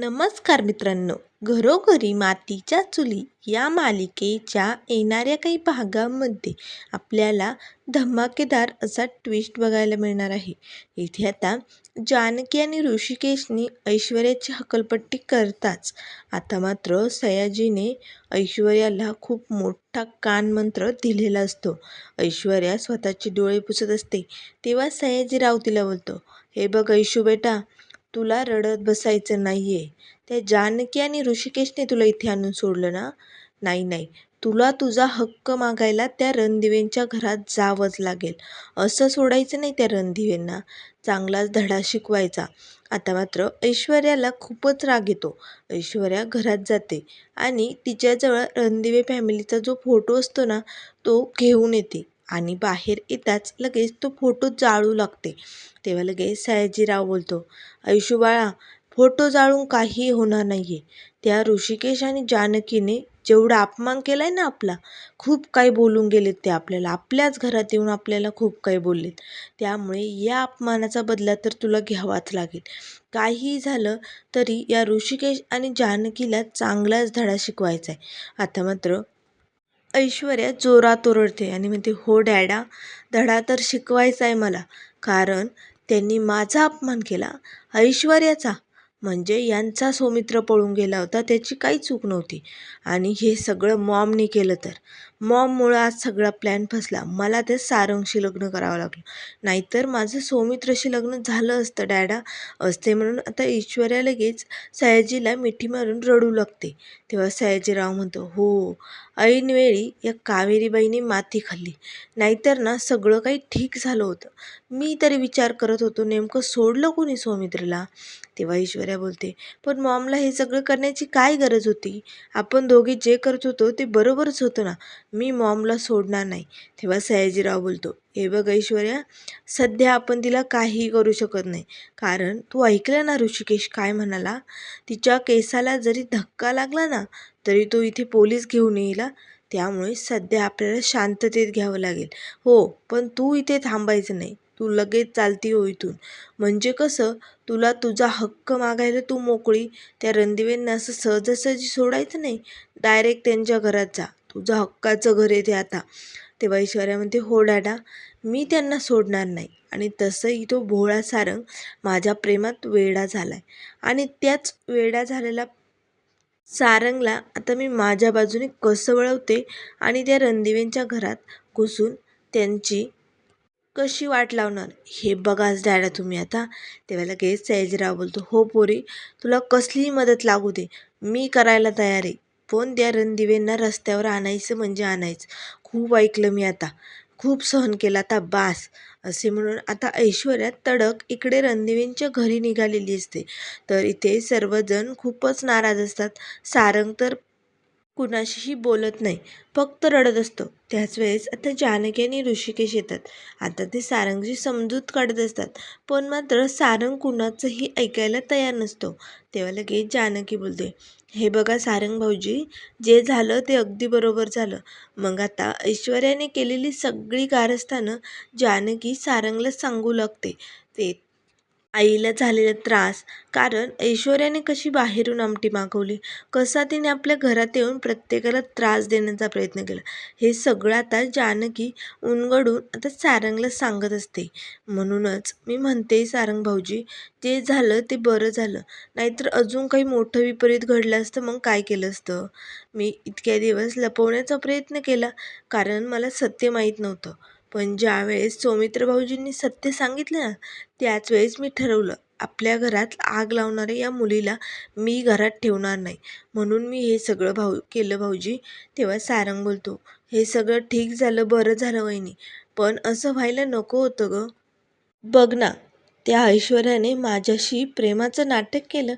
नमस्कार मित्रांनो. घरोघरी मातीच्या चुली या मालिकेच्या येणाऱ्या काही भागांमध्ये आपल्याला धमाकेदार असा ट्विस्ट बघायला मिळणार आहे. इथे आता जानकी आणि ऋषिकेशनी ऐश्वर्याची हकलपट्टी करताच आता मात्र सयाजीने ऐश्वर्याला खूप मोठा कानमंत्र दिलेला असतो. ऐश्वर्या स्वतःचे डोळे पुसत असते. तेव्हा सयाजीराव तिला बोलतो हे बघ ऐशू बेटा तुला रडत बसायचं नाही आहे त्या जानकी आणि ऋषिकेशने तुला इथे आणून सोडलं ना? नाही नाही. तुला तुझा हक्क मागायला त्या रणदिवेंच्या घरात जावंच लागेल. असं सोडायचं नाही त्या रणदिवेंना. चांगलाच धडा शिकवायचा. आता मात्र ऐश्वर्याला खूपच राग येतो. ऐश्वर्या घरात जाते आणि तिच्याजवळ रणदिवे फॅमिलीचा जो फोटो असतो ना तो घेऊन येते. आणि बाहेर येताच लगेच तो फोटो जाळू लागते. तेव्हा लगेच सयाजीराव बोलतो ऐशुबाळा फोटो जाळून काही होणार नाही आहे त्या ऋषिकेश आणि जानकीने जेवढा अपमान केला आहे ना आपला खूप काही बोलून गेलेत ते आपल्याला. आपल्याच घरात येऊन आपल्याला खूप काही बोललेत. त्यामुळे या अपमानाचा बदला तर तुला घ्यावाच लागेल. काही झालं तरी या ऋषिकेश आणि जानकीला चांगलाच धडा शिकवायचा आहे आता मात्र ऐश्वर्या जोरात ओरडते आणि म्हणते हो डॅडा धडा तर शिकवायचा आहे मला कारण त्यांनी माझा अपमान केला ऐश्वर्याचा. म्हणजे यांचा सौमित्र पळून गेला होता त्याची काही चूक नव्हती. आणि हे सगळं मॉमने केलं तर. मॉममुळं आज सगळा प्लॅन फसला. मला ते सारंगशी लग्न करावं लागलं. नाहीतर माझं सौमित्रशी लग्न झालं असतं डॅडा. असते म्हणून आता ऐश्वर्या लगेच सयाजीला मिठी मारून रडू लागते. तेव्हा सयाजीराव म्हणतो हो ऐनवेळी या कावेरीबाईने माती खाल्ली. नाहीतर ना सगळं काही ठीक झालं होतं. मी तरी विचार करत होतो नेमकं सोडलं कोणी सौमित्रला? तेव्हा ऐश्वर्या बोलते पण मॉमला हे सगळं करण्याची काय गरज होती? आपण दोघे जे करत होतो ते बरोबरच होतं ना. मी मॉमला सोडणार नाही. तेव्हा सयाजीराव बोलतो हे बघ ऐश्वर्या सध्या आपण तिला काहीही करू शकत नाही. कारण तू ऐकलं ना ऋषिकेश काय म्हणाला? तिच्या केसाला जरी धक्का लागला ना तरी तो इथे पोलीस घेऊन येईल त्यामुळे सध्या आपल्याला शांततेत घ्यावं लागेल. हो पण तू इथे थांबायचं नाही. तू लगेच चालती हो इथून. म्हणजे कसं? तुला तुझा हक्क मागायला तू मोकळी. त्या रणदिवेंना असं सहजासहजी सोडायचं नाही. डायरेक्ट त्यांच्या घरात जा. तुझं हक्काचं घर आहे ते आता. तेव्हा ऐश्वर्या म्हणते हो डॅडा मी त्यांना सोडणार नाही. आणि तसंही तो भोळा सारंग माझ्या प्रेमात वेडा झाला आहे आणि त्याच वेडा झालेला सारंगला आता मी माझ्या बाजूने कसं वळवते आणि त्या रणदिवेंच्या घरात घुसून त्यांची कशी वाट लावणार? हे बघाच डॅडा तुम्ही आता. तेव्हा लगेच सयाजीराव बोलतो हो पोरी तुला कसलीही मदत लागू दे. मी करायला तयार आहे. पण त्या रणदिवेंना रस्त्यावर आणायचं म्हणजे आणायचं. खूप ऐकलं मी आता. खूप सहन केलं आता बास असे म्हणून. आता ऐश्वर्या तडक इकडे रणदिवेंच्या घरी निघालेली असते. तर इथे सर्वजण खूपच नाराज असतात. सारंग तर कुणाशीही बोलत नाही. फक्त रडत असतो. त्याच वेळेस आता जानकी आणि ऋषिकेश येतात. आता ते सारंगची समजूत काढत असतात. पण मात्र सारंग कुणाचंही ऐकायला तयार नसतो. तेव्हा लगेच जानकी बोलते हे बघा सारंग भाऊजी जे झालं ते अगदी बरोबर झालं. मग आता ऐश्वर्याने केलेली सगळी कारस्थानं जानकी सारंगला सांगू लागते. ते आईला झालेला त्रास. कारण ऐश्वर्याने कशी बाहेरून आमटी मागवली? कसा तिने आपल्या घरात येऊन प्रत्येकाला त्रास देण्याचा प्रयत्न केला? हे सगळं आता जानकी उनगडून आता सारंगला सांगत असते. म्हणूनच मी म्हणते सारंग भाऊजी जे झालं ते बरं झालं. नाहीतर अजून काही मोठं विपरीत घडलं असतं मग काय केलं असतं? मी इतक्या दिवस लपवण्याचा प्रयत्न केला कारण मला सत्य माहीत नव्हतं. पण ज्यावेळेस सौमित्र भाऊजींनी सत्य सांगितलं ना त्याच वेळेस मी ठरवलं आपल्या घरात आग लावणाऱ्या या मुलीला मी घरात ठेवणार नाही. म्हणून मी हे सगळं भाऊ केलं भाऊजी. तेव्हा सारंग बोलतो हे सगळं ठीक झालं बरं झालं वहिनी. पण असं व्हायला नको होतं ग. बघ ना त्या ऐश्वर्याने माझ्याशी प्रेमाचं नाटक केलं.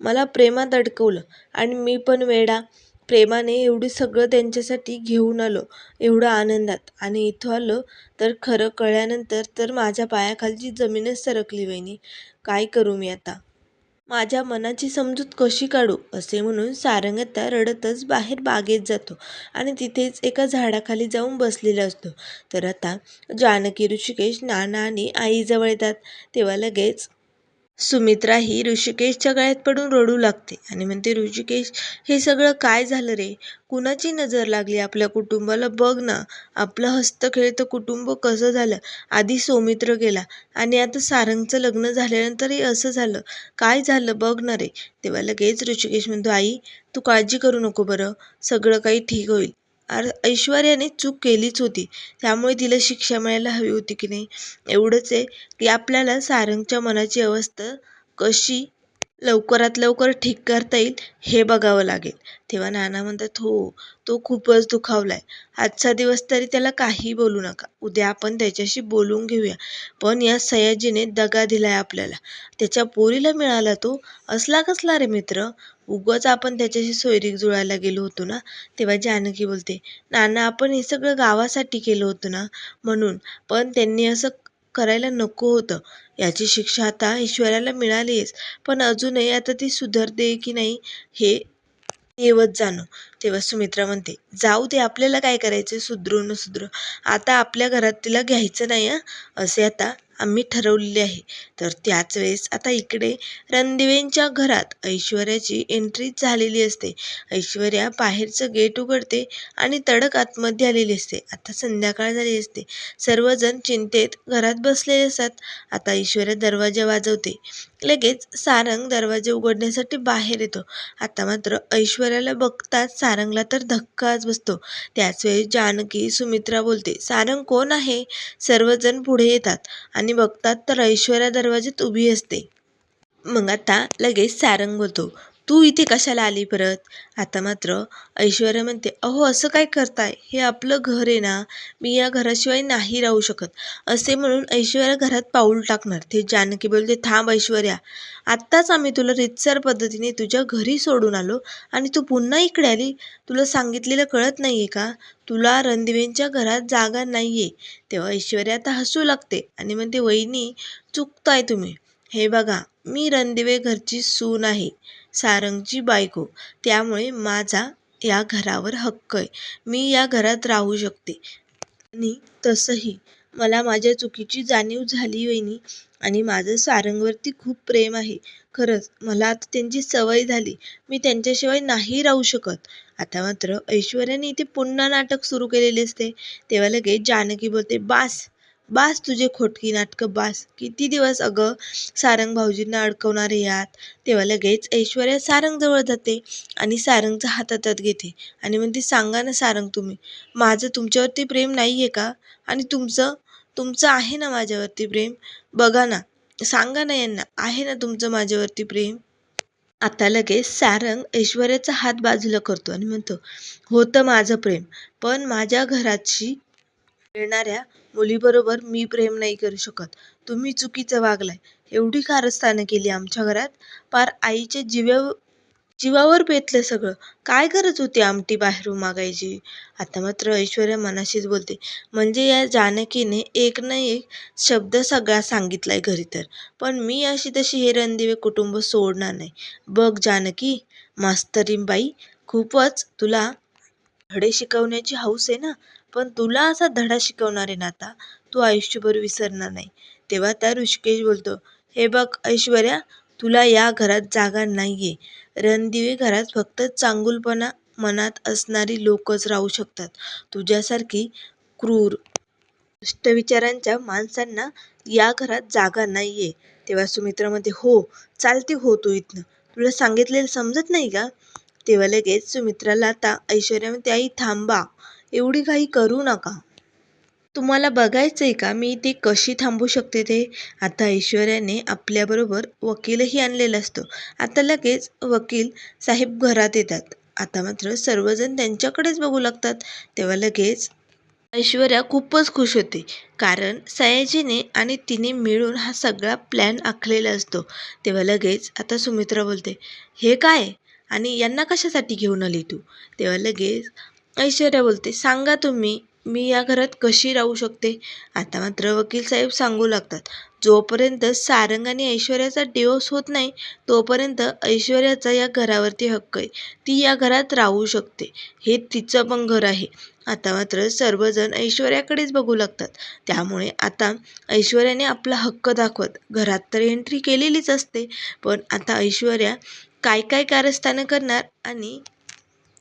मला प्रेमात अडकवलं. आणि मी पण वेडा प्रेमाने एवढी सगळं त्यांच्यासाठी घेऊन आलो एवढं आनंदात. आणि इथं आलो तर खरं कळल्यानंतर तर माझ्या पायाखालची जमीनच सरकली वहिनी. काय करू मी आता? माझ्या मनाची समजूत कशी काढू? असे म्हणून सारंग आता रडतच बाहेर बागेत जातो आणि तिथेच एका झाडाखाली जाऊन बसलेला असतो. तर आता जानकी ऋषिकेश नाना आणि आईजवळ येतात. तेव्हा लगेच सुमित्रा ही ऋषिकेशच्या गळ्यात पडून रडू लागते आणि म्हणते ऋषिकेश हे सगळं काय झालं रे? कुणाची नजर लागली आपल्या कुटुंबाला? बघ ना आपलं हस्तखेळतं कुटुंब कसं झालं? आधी सौमित्र गेला आणि आता सारंगचं लग्न झाल्यानंतरही असं झालं. काय झालं बघ ना रे? तेव्हा लगेच ऋषिकेश म्हणतो आई तू काळजी करू नको बरं. सगळं काही ठीक होईल. अर ऐश्वर्याने चूक केलीच होती. त्यामुळे तिला शिक्षा मिळायला हवी होती की नाही? एवढंच आहे की आपल्याला सारंगच्या मनाची अवस्था कशी लवकरात लवकर ठीक करता येईल हे बघावं लागेल. तेव्हा नाना म्हणतात हो तो खूपच दुखावलाय. आजचा दिवस तरी त्याला काही बोलू नका. उद्या आपण त्याच्याशी बोलून घेऊया. पण या सयाजीने दगा दिलाय आपल्याला. त्याच्या पोरीला मिळाला तो? असला कसला रे मित्र? उगाच आपण त्याच्याशी सोयरीक जुळायला गेलो होतो ना? तेव्हा जानकी बोलते नाना आपण हे सगळं गावासाठी केलं होतं ना? म्हणून. पण त्यांनी असं करायला नको होतं. याची शिक्षा आता ऐश्वर्याला मिळालीच. पण अजूनही आता ती सुधारते की नाही हे येवत जाणं. तेव्हा सुमित्रा म्हणते जाऊ दे आपल्याला काय करायचं सुधरू न सुधरू. आता आपल्या घरात तिला घ्यायचं नाही हं? असे आता आम्ही ठरवलेली आहे. तर त्याच वेळेस आता इकडे रणदिवेंच्या घरात ऐश्वर्याची एंट्री झालेली असते. ऐश्वर्या बाहेरचं गेट उघडते आणि तडक आतमध्ये आलेली असते. आता संध्याकाळ झाली असते. सर्वजण चिंतेत घरात बसलेले असतात. आता ऐश्वर्या दरवाजा वाजवते. लगेच सारंग दरवाजे उघडण्यासाठी बाहेर येतो. आता मात्र ऐश्वर्याला बघताच सारंगला तर धक्काच बसतो. त्याच वेळी जानकी सुमित्रा बोलते सारंग कोण आहे? सर्वजण पुढे येतात आणि बघतात तर ऐश्वर्या दरवाज्यात उभी असते. मग आता लगेच सारंग बोलतो तू इथे कशाला आली परत? आता मात्र ऐश्वर्या म्हणते अहो असं काय करताय? हे आपलं घर आहे ना. मी या घराशिवाय नाही राहू शकत. असे म्हणून ऐश्वर्या घरात पाऊल टाकणार. ते जानकी बोलते थांब ऐश्वर्या. आत्ताच आम्ही तुला रितसर पद्धतीने तुझ्या घरी सोडून आलो आणि तू पुन्हा इकडे आली. तुला सांगितलेलं कळत नाही आहे का? तुला रणदिवेंच्या घरात जागा नाही आहे तेव्हा ऐश्वर्या आता हसू लागते आणि म्हणते वहिनी चुकताय तुम्ही. हे बघा मी रणदिवे घरची सून आहे. सारंगची बायको. त्यामुळे माझा या घरावर हक्क आहे. मी या घरात राहू शकते. आणि तसंही. मला माझ्या चुकीची जाणीव झाली वहिनी. आणि माझं सारंगवरती खूप प्रेम आहे. खरंच मला आता त्यांची सवय झाली. मी त्यांच्याशिवाय नाही राहू शकत. आता मात्र ऐश्वर्याने इथे पुन्हा नाटक सुरू केलेले असते तेव्हा लगेच जानकी बोलते बास बास तुझे खोटकी नाटकं बास. किती दिवस अगं सारंग भाऊजींना अडकवणार यात? तेव्हा लगेच ऐश्वर्या सारंगजवळ जाते आणि सारंगचा हात हातात घेते आणि म्हणते सांगा ना सारंग तुम्ही माझं तुमच्यावरती प्रेम नाही आहे का? आणि तुमचं तुमचं आहे ना माझ्यावरती प्रेम? बघा ना सांगा ना यांना आहे ना तुमचं माझ्यावरती प्रेम? आता लगेच सारंग ऐश्वर्याचा हात बाजूला करतो आणि म्हणतो होतं माझं प्रेम पण माझ्या घराची मिळणाऱ्या मुलीबरोबर मी प्रेम नाही करू शकत. तुम्ही चुकीचं वागलाय. एवढी कारस्थानं केली आमच्या घरात. पार आईच्या जीवा जीवावर बेतलं सगळं. काय गरज होती आमटी बाहेरून मागायची? आता मात्र ऐश्वर्या मनाशीच बोलते. म्हणजे या जानकीने एक ना एक शब्द सगळा सांगितलाय घरी तर. पण मी अशी तशी हे रणदिवे कुटुंब सोडणार नाही. बघ जानकी मास्तरीन खूपच तुला धडे शिकवण्याची हौस आहे ना? पण तुला असा धडा शिकवणार आहे तू आयुष्यभर विसरणार नाही. तेव्हा त्या ऋषिकेश बोलतो हे बघ ऐश्वर्या तुला या घरात जागा नाही आहे रणदिवे घरात फक्त चांगुलपणा मनात असणारी लोकच राहू शकतात. तुझ्यासारखी क्रूर दुष्ट विचारांच्या माणसांना या घरात जागा नाही आहे तेव्हा सुमित्रा म्हणते हो चालते हो तू इथनं. तुला सांगितलेलं समजत नाही का? तेव्हा लगेच सुमित्राला आता ऐश्वर्या म्हणते आई थांबा. एवढी काही करू नका. तुम्हाला बघायचं आहे का मी ते कशी थांबू शकते ते? आता ऐश्वर्याने आपल्याबरोबर वकीलही आणलेला असतो. आता लगेच वकील साहेब घरात येतात. आता मात्र सर्वजण त्यांच्याकडेच बघू लागतात. तेव्हा लगेच ऐश्वर्या खूपच खुश होते. कारण सयाजीने आणि तिने मिळून हा सगळा प्लॅन आखलेला असतो. तेव्हा लगेच आता सुमित्रा बोलते हे काय? आणि यांना कशासाठी घेऊन आली तू? तेव्हा लगेच ऐश्वर्या बोलते सांगा तुम्ही मी या घरात कशी राहू शकते? आता मात्र वकील साहेब सांगू लागतात. जोपर्यंत सारंग आणि ऐश्वर्याचा डिवोर्स होत नाही तोपर्यंत ऐश्वर्याचा या घरावरती हक्क आहे. ती या घरात राहू शकते. हे तिचं पण घर आहे. आता मात्र सर्वजण ऐश्वर्याकडेच बघू लागतात. त्यामुळे आता ऐश्वर्याने आपला हक्क दाखवत घरात तर एंट्री केलेलीच असते पण आता ऐश्वर्या काय काय कारस्थानं करणार आणि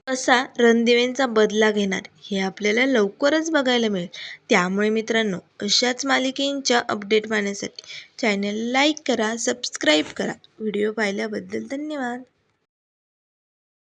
कसा रणदिवेंचा बदला घेणार हे आपल्याला लवकरच बघायला मिळेल. त्यामुळे मित्रांनो अशाच मालिकेंच्या अपडेट पाहण्यासाठी चॅनल लाईक करा सबस्क्राईब करा. व्हिडिओ पाहिल्याबद्दल धन्यवाद.